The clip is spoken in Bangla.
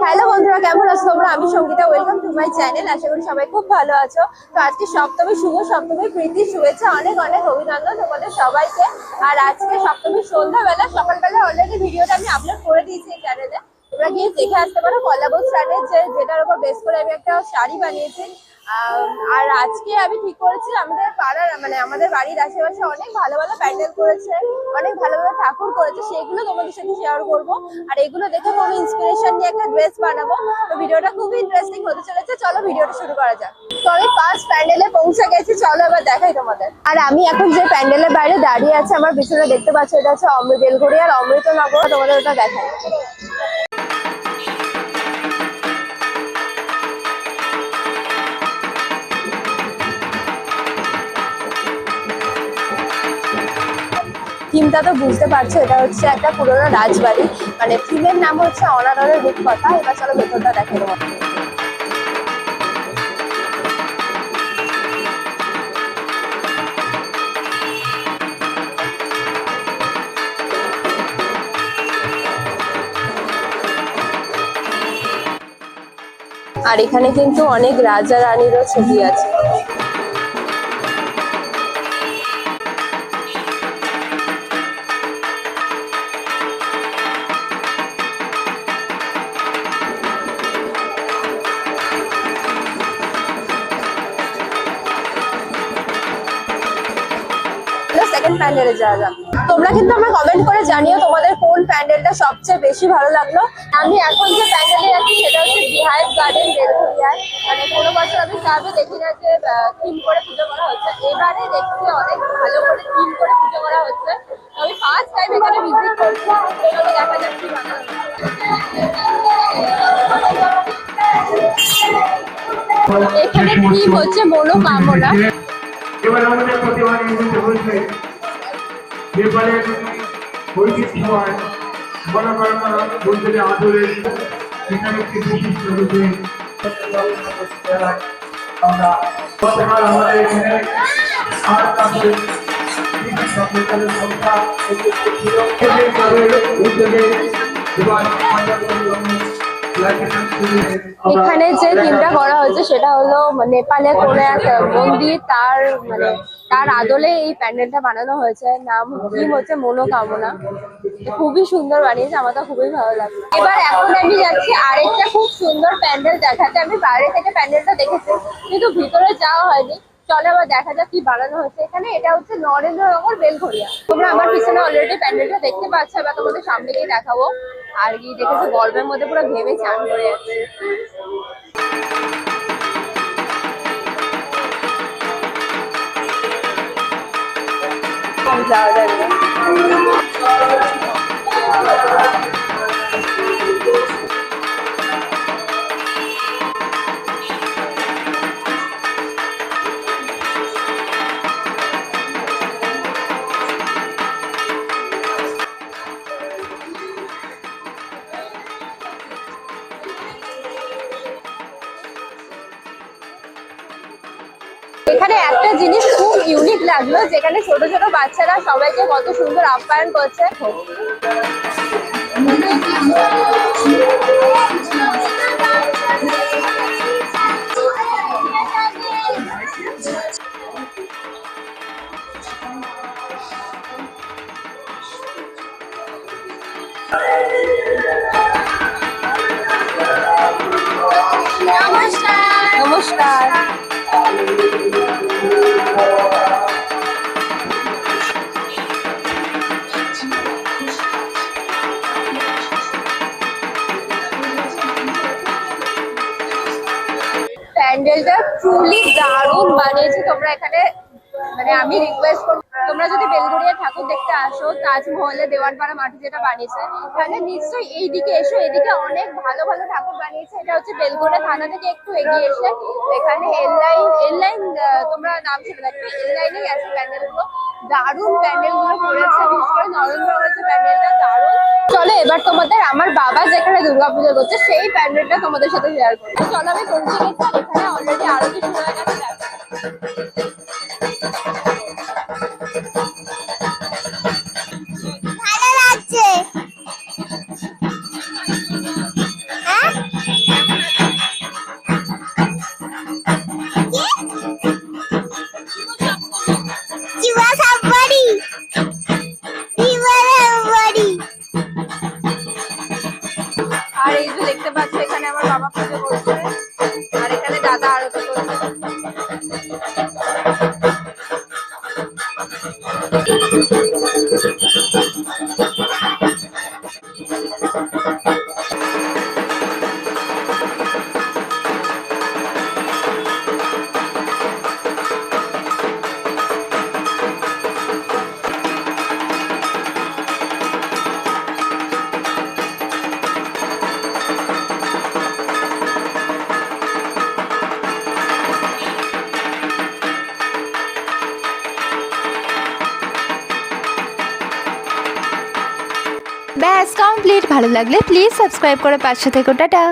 হ্যালো বন্ধুরা, কেমন আছো তোমরা? আমি Sangeeta welcome to my channel আশা করি সবাই খুব ভালো আছো। তো আজকে সপ্তমী শুভ সপ্তমী প্রীতি শুভেচ্ছা, অনেক অনেক অভিনন্দন তোমাদের সবাইকে। আর আজকে সপ্তমী সন্ধ্যাবেলা, সকালবেলা অলরেডি ভিডিওটা আমি আপলোড করে দিয়েছি এই চ্যানেলে তোমরা গিয়ে দেখে আসতে পারো। কলাবো স্টানের যে যেটার উপর বেস করে আমি একটা শাড়ি বানিয়েছি। আর আজকে আমি ঠিক করেছি, আমাদের পাড়ার মানে আমাদের বাড়ির আশেপাশে অনেক ভালো ভালো প্যান্ডেল করেছে, অনেক ভালো ভালো ঠাকুর করেছে, সেগুলো তোমাদের সাথে শেয়ার করব। আর এগুলো দেখে কোনো ইন্সপিরেশন নিয়ে একটা ড্রেস বানাবো। তো ভিডিওটা খুবই ইন্টারেস্টিং হতে চলেছে, চলো ভিডিওটা শুরু করা যাক। তো আমি ফার্স্ট প্যান্ডেলে পৌঁছে গেছি, চলো এবার দেখাই তোমাদের। আর আমি এখন যে প্যান্ডেলের বাইরে দাঁড়িয়ে আছে, আমার পিছনে দেখতে পাচ্ছ এটা হচ্ছে অমৃত বেলঘড়ি আর অমৃতনগর, তোমাদের ওটা দেখাই। থিমটা তো বুঝতে পারছ, এটা হচ্ছে একটা পুরোনো রাজবাড়ি। মানে থিমের নাম হচ্ছে অনাদরের রূপকথা। এবার চলো ভেতরটা দেখে দেবো আর এখানে কিন্তু অনেক রাজা রানীরও ছবি আছে। সেকেন্ড প্যান্ডেলে যাওয়া যাক। তোমরা কিন্তু আমার কমেন্ট করে জানিও তোমাদের কোন প্যান্ডেলটা সবচেয়ে বেশি ভালো লাগল। আমি এখন যে প্যান্ডেলে আছি সেটা হচ্ছে বিহাইভ গার্ডেন বেলঘরিয়ায়। মানে কোনো বছর আমি ক্লাবে দেখি না যে থিম করে পুজো করা হচ্ছে। এবারে দেখছি অনেক ভালো করে থিম করে পুজো করা হচ্ছে। আমি ফার্স্ট টাইম এখানে ভিজিট করছি। দেখা যাক কি এখানে থিম হচ্ছে মনোকামনা। এবার আমাদের নেপালের ঐতিহ্যময় মনোকর্মা বন্ধুদের আদরে এখানে একটি বিশিষ্ট রূপে আমরা গতকাল আমাদের এখানে আর কাছে সংখ্যা উদ্যোগে এখানে যে থিমটা করা হয়েছে সেটা হলো নেপালে কোনো এক মন্দির তার মানে তার আদলে এই প্যান্ডেলটা বানানো হয়েছে। নাম থিম হচ্ছে মনোকামনা। খুবই সুন্দর বানিয়েছে, আমার তো খুবই ভালো লাগল এবার এখন আমি যাচ্ছি আরেকটা খুব সুন্দর প্যান্ডেল দেখাতে। আমি বাইরে থেকে প্যান্ডেলটা দেখেছি, কিন্তু ভিতরে যাওয়া হয়নি। চলে আবার দেখা যাক কি বানানো হচ্ছে এখানে এটা হচ্ছে নরেন্দ্রনগর বেলঘরিয়া তোমরা আমার পিছনে অলরেডি প্যান্ডেলটা দেখতে পাচ্ছ, এবার তোমাদের সামনে গিয়ে দেখাবো। আর কি দেখেছ গল্পের মধ্যে পুরো ঘেমে চান করে যাচ্ছে যাওয়া যাবে এখানে একটা জিনিস খুব ইউনিক লাগল যেখানে ছোট ছোট বাচ্চারা সবাইকে কত সুন্দর আপ্যায়ন করছে। নমস্কার। প্যান্ডেলটা ট্রুলি দারুণ বানিয়েছে। তোমরা এখানে মানে আমি রিকোয়েস্ট করব, তোমরা যদি বেলগুড়িয়া ঠাকুর দেখতে আসো, তাজমহলে দেওয়ানপাড়া মাঠে যেটা বানিয়েছে, তাহলে নিশ্চয়ই এই দিকে এসো। এদিকে অনেক ভালো ভালো ঠাকুর বানিয়েছে। এটা হচ্ছে বেলগুড়িয়া থানা থেকে একটু এগিয়ে এসে এখানে এল লাইন এল লাইন তোমরা নাম শুনে থাকবে এল লাইনেই আছে প্যান্ডেলগুলো। দারুণ প্যান্ডেলগুলো করে এবার তোমাদের আমার বাবা যেখানে দুর্গাপুজো করছে, সেই প্যান্ডেলটা তোমাদের সাথে শেয়ার করব। চলো, আমি পৌঁছে গেছি এখানে অলরেডি আরও কিছু হয়ে আর এই যে দেখতে পাচ্ছ, এখানে আমার বাবা পুজো করছে। আর এখানে দাদা আরতি করছে। ব্যাস কমপ্লিট ভালো লাগলে প্লিজ সাবস্ক্রাইব করে পাশে থেকে। টাটা।